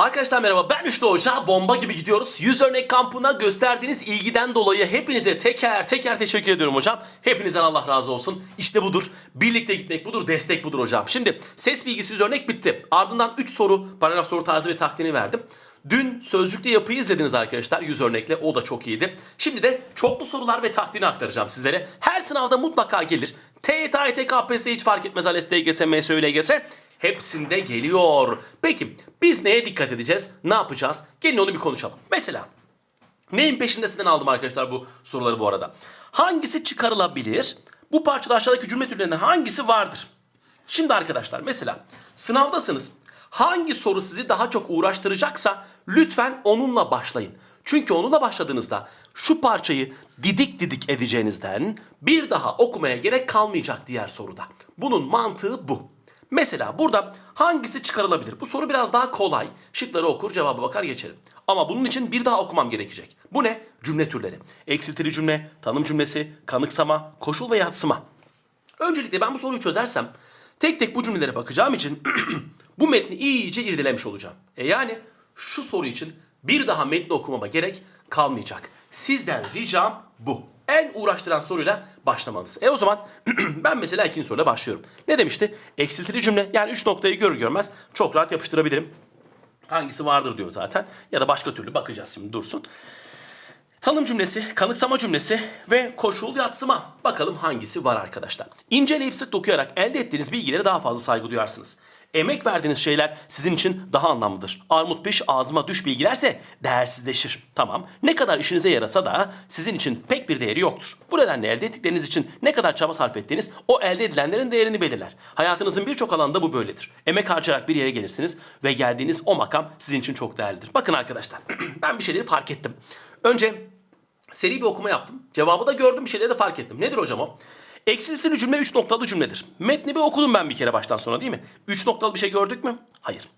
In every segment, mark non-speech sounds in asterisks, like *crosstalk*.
Arkadaşlar merhaba ben Üçlü Hoca. Bomba gibi gidiyoruz. 100 örnek kampına gösterdiğiniz ilgiden dolayı hepinize teker teker teşekkür ediyorum hocam. Hepinizden Allah razı olsun. İşte budur. Birlikte gitmek budur. Destek budur hocam. Şimdi ses bilgisi 100 örnek bitti. Ardından 3 soru, paragraf soru tarzı ve taktiğini verdim. Dün sözcükte yapıyı izlediniz arkadaşlar 100 örnekle. O da çok iyiydi. Şimdi de çoklu sorular ve taktiğini aktaracağım sizlere. Her sınavda mutlaka gelir. TYT, AYT, KPSS hiç fark etmez. ALES, DGS, MSÖ, LGS hepsinde geliyor. Peki biz neye dikkat edeceğiz? Ne yapacağız? Gelin onu bir konuşalım. Mesela neyin peşindesinden aldım arkadaşlar bu soruları bu arada. Hangisi çıkarılabilir? Bu parçada aşağıdaki cümle türlerinden hangisi vardır? Şimdi arkadaşlar mesela sınavdasınız. Hangi soru sizi daha çok uğraştıracaksa lütfen onunla başlayın. Çünkü onunla başladığınızda şu parçayı didik didik edeceğinizden bir daha okumaya gerek kalmayacak diğer soruda. Bunun mantığı bu. Mesela burada hangisi çıkarılabilir? Bu soru biraz daha kolay. Şıkları okur, cevaba bakar geçerim. Ama bunun için bir daha okumam gerekecek. Bu ne? Cümle türleri. Eksiltili cümle, tanım cümlesi, kanıksama, koşul ve yatsıma. Öncelikle ben bu soruyu çözersem tek tek bu cümlelere bakacağım için *clears throat* bu metni iyice irdelemiş olacağım. E yani şu soru için bir daha metni okumama gerek kalmayacak. Sizden ricam bu. En uğraştıran soruyla başlamanız. E o zaman *clears throat* ben mesela ikinci soruyla başlıyorum. Ne demişti? Eksiltili cümle. Yani üç noktayı görür görmez çok rahat yapıştırabilirim. Hangisi vardır diyor zaten. Ya da başka türlü bakacağız şimdi dursun. Tanım cümlesi, kanıksama cümlesi ve koşul yatsıma. Bakalım hangisi var arkadaşlar. İnceleyip sık dokuyarak elde ettiğiniz bilgilere daha fazla saygı duyarsınız. Emek verdiğiniz şeyler sizin için daha anlamlıdır. Armut piş ağzıma düş bilgilerse değersizleşir. Tamam ne kadar işinize yarasa da sizin için pek bir değeri yoktur. Bu nedenle elde ettikleriniz için ne kadar çaba sarf ettiğiniz o elde edilenlerin değerini belirler. Hayatınızın birçok alanda bu böyledir. Emek harcayarak bir yere gelirsiniz ve geldiğiniz o makam sizin için çok değerlidir. Bakın arkadaşlar *clears throat* ben bir şeyleri fark ettim. Önce seri bir okuma yaptım. Cevabı da gördüm bir şeyleri de fark ettim. Nedir hocam o? Eksiltili cümle 3 noktalı cümledir. Metni bir okudum ben bir kere baştan sona değil mi? 3 noktalı bir şey gördük mü? Hayır.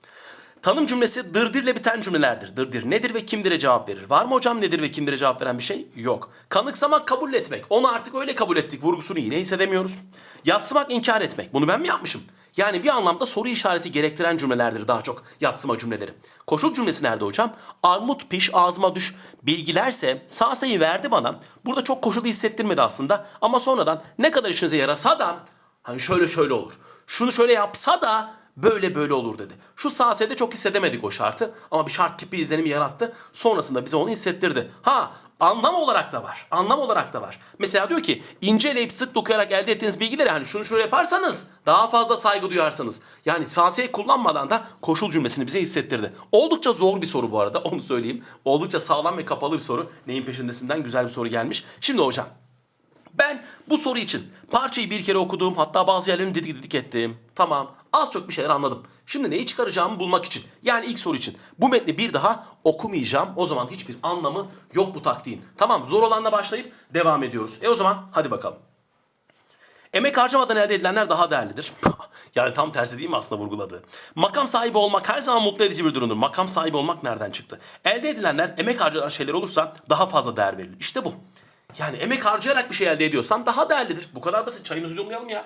Tanım cümlesi dırdirle biten cümlelerdir. Dırdir nedir ve kimdir'e cevap verir. Var mı hocam nedir ve kimdir'e cevap veren bir şey? Yok. Kanıksamak kabul etmek. Onu artık öyle kabul ettik. Vurgusunu yine hissedemiyoruz. Yatsımak inkar etmek. Bunu ben mi yapmışım? Yani bir anlamda soru işareti gerektiren cümlelerdir daha çok yatsıma cümleleri. Koşul cümlesi nerede hocam? Armut piş ağzıma düş. Bilgilerse sağ verdi bana. Burada çok koşulu hissettirmedi aslında. Ama sonradan ne kadar işinize yarasa da hani şöyle şöyle olur. Şunu şöyle yapsa da böyle böyle olur dedi. Şu sahada çok hissedemedik o şartı ama bir şart gibi izlenimi yarattı. Sonrasında bize onu hissettirdi. Ha anlam olarak da var. Anlam olarak da var. Mesela diyor ki inceleyip sık dokuyarak elde ettiğiniz bilgileri hani şunu şöyle yaparsanız daha fazla saygı duyarsınız. Yani sahayı kullanmadan da koşul cümlesini bize hissettirdi. Oldukça zor bir soru bu arada *laughs* onu söyleyeyim. Oldukça sağlam ve kapalı bir soru. Neyin peşindesinden güzel bir soru gelmiş. Şimdi hocam ben bu soru için parçayı bir kere okudum hatta bazı yerlerini didik didik ettim. Tamam az çok bir şeyler anladım. Şimdi neyi çıkaracağımı bulmak için yani ilk soru için bu metni bir daha okumayacağım. O zaman hiçbir anlamı yok bu taktiğin. Tamam zor olanla başlayıp devam ediyoruz. E o zaman hadi bakalım. Emek harcamadan elde edilenler daha değerlidir. *laughs* yani tam tersi değil mi aslında vurguladığı? Makam sahibi olmak her zaman mutlu edici bir durumdur. Makam sahibi olmak nereden çıktı? Elde edilenler emek harcanan şeyler olursa daha fazla değer verilir. İşte bu. Yani emek harcayarak bir şey elde ediyorsan daha değerlidir. Bu kadar basit. Çayımızı yudumlayalım ya.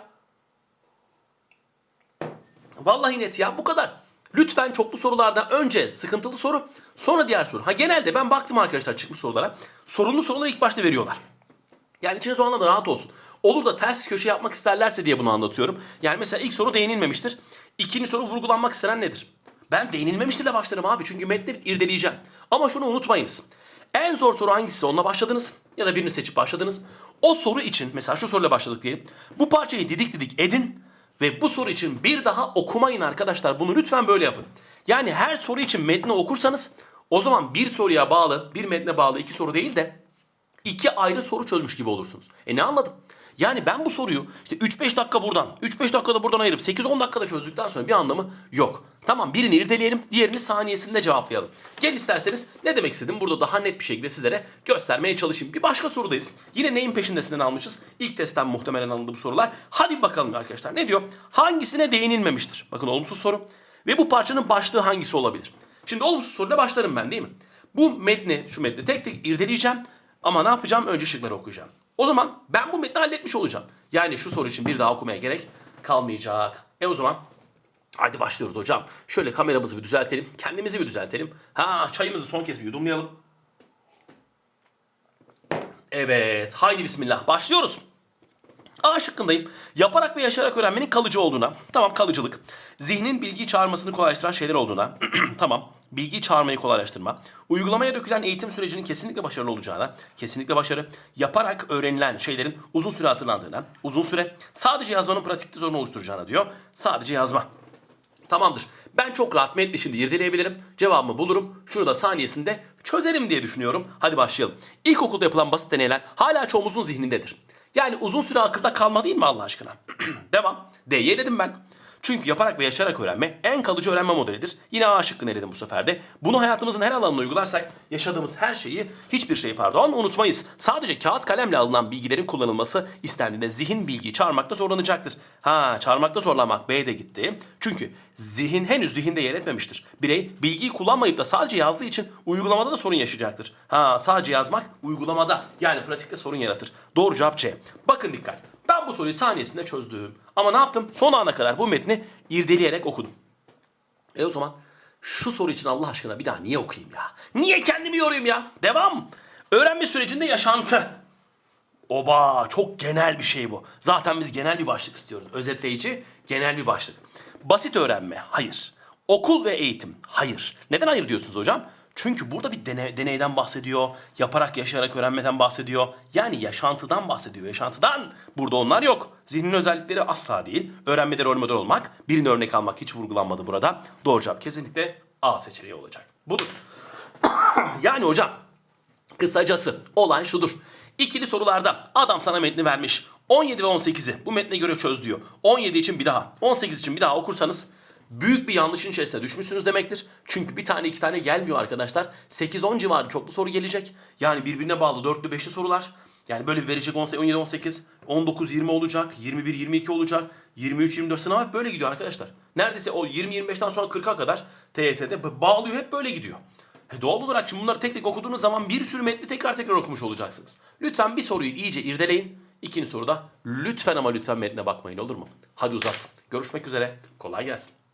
Vallahi net ya bu kadar. Lütfen çoklu sorularda önce sıkıntılı soru sonra diğer soru. Ha genelde ben baktım arkadaşlar çıkmış sorulara. Sorunlu soruları ilk başta veriyorlar. Yani içiniz o anlamda rahat olsun. Olur da ters köşe yapmak isterlerse diye bunu anlatıyorum. Yani mesela ilk soru değinilmemiştir. İkinci soru vurgulanmak istenen nedir? Ben değinilmemiştirle başlarım abi çünkü metni irdeleyeceğim. Ama şunu unutmayınız. En zor soru hangisi onunla başladınız ya da birini seçip başladınız. O soru için mesela şu soruyla başladık diyelim. Bu parçayı didik didik edin ve bu soru için bir daha okumayın arkadaşlar. Bunu lütfen böyle yapın. Yani her soru için metni okursanız o zaman bir soruya bağlı, bir metne bağlı iki soru değil de iki ayrı soru çözmüş gibi olursunuz. E ne anladım? Yani ben bu soruyu işte 3-5 dakika buradan, 3-5 dakikada buradan ayırıp 8-10 dakikada çözdükten sonra bir anlamı yok. Tamam birini irdeleyelim, diğerini saniyesinde cevaplayalım. Gel isterseniz ne demek istedim burada daha net bir şekilde sizlere göstermeye çalışayım. Bir başka sorudayız. Yine neyin peşindesinden almışız? İlk testten muhtemelen alındı bu sorular. Hadi bakalım arkadaşlar ne diyor? Hangisine değinilmemiştir? Bakın olumsuz soru. Ve bu parçanın başlığı hangisi olabilir? Şimdi olumsuz soruyla başlarım ben değil mi? Bu metni, şu metni tek tek irdeleyeceğim. Ama ne yapacağım? Önce şıkları okuyacağım. O zaman ben bu metni halletmiş olacağım. Yani şu soru için bir daha okumaya gerek kalmayacak. E o zaman Hadi başlıyoruz hocam. Şöyle kameramızı bir düzeltelim. Kendimizi bir düzeltelim. Ha çayımızı son kez bir yudumlayalım. Evet. Haydi bismillah. Başlıyoruz. A şıkkındayım. Yaparak ve yaşayarak öğrenmenin kalıcı olduğuna. Tamam kalıcılık. Zihnin bilgiyi çağırmasını kolaylaştıran şeyler olduğuna. *clears throat* tamam. Bilgiyi çağırmayı kolaylaştırma. Uygulamaya dökülen eğitim sürecinin kesinlikle başarılı olacağına. Kesinlikle başarı. Yaparak öğrenilen şeylerin uzun süre hatırlandığına. Uzun süre. Sadece yazmanın pratikte sorun oluşturacağına diyor. Sadece yazma. Tamamdır. Ben çok rahat metni şimdi irdeleyebilirim. Cevabımı bulurum. Şunu da saniyesinde çözerim diye düşünüyorum. Hadi başlayalım. İlkokulda yapılan basit deneyler hala çoğumuzun zihnindedir. Yani uzun süre akılda kalma değil mi Allah aşkına? *clears throat* Devam. D'ye eledim ben. Çünkü yaparak ve yaşayarak öğrenme en kalıcı öğrenme modelidir. Yine A şıkkını eledim bu sefer de. Bunu hayatımızın her alanına uygularsak yaşadığımız her şeyi, hiçbir şeyi pardon unutmayız. Sadece kağıt kalemle alınan bilgilerin kullanılması istendiğinde zihin bilgiyi çağırmakta zorlanacaktır. Ha çağırmakta zorlanmak B'de gitti. Çünkü zihin henüz zihinde yer etmemiştir. Birey bilgiyi kullanmayıp da sadece yazdığı için uygulamada da sorun yaşayacaktır. Ha sadece yazmak uygulamada yani pratikte sorun yaratır. Doğru cevap C. Bakın dikkat. Ben bu soruyu saniyesinde çözdüm. Ama ne yaptım? Son ana kadar bu metni irdeleyerek okudum. E o zaman şu soru için Allah aşkına bir daha niye okuyayım ya? Niye kendimi yorayım ya? Devam. Öğrenme sürecinde yaşantı. Oba çok genel bir şey bu. Zaten biz genel bir başlık istiyoruz. Özetleyici genel bir başlık. Basit öğrenme hayır. Okul ve eğitim hayır. Neden hayır diyorsunuz hocam? Çünkü burada bir dene- deneyden bahsediyor. Yaparak yaşayarak öğrenmeden bahsediyor. Yani yaşantıdan bahsediyor. Yaşantıdan. Burada onlar yok. Zihnin özellikleri asla değil. Öğrenmede rol model olmak, birini örnek almak hiç vurgulanmadı burada. Doğru cevap kesinlikle A seçeneği olacak. Budur. *coughs* yani hocam Kısacası olay şudur. İkili sorularda adam sana metni vermiş. 17 ve 18'i bu metne göre çöz diyor. 17 için bir daha, 18 için bir daha okursanız büyük bir yanlışın içerisine düşmüşsünüz demektir. Çünkü bir tane iki tane gelmiyor arkadaşlar. 8-10 civarı çoklu soru gelecek. Yani birbirine bağlı dörtlü beşli sorular. Yani böyle verecek 17 18, 19 20 olacak, 21 22 olacak, 23 24 sınav hep böyle gidiyor arkadaşlar. Neredeyse o 20 25'ten sonra 40'a kadar TYT'de bağlıyor hep böyle gidiyor. E doğal olarak şimdi bunları tek tek okuduğunuz zaman bir sürü metni tekrar tekrar okumuş olacaksınız. Lütfen bir soruyu iyice irdeleyin. İkinci soruda lütfen ama lütfen metne bakmayın olur mu? Hadi uzat. Görüşmek üzere. Kolay gelsin.